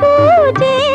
पूजे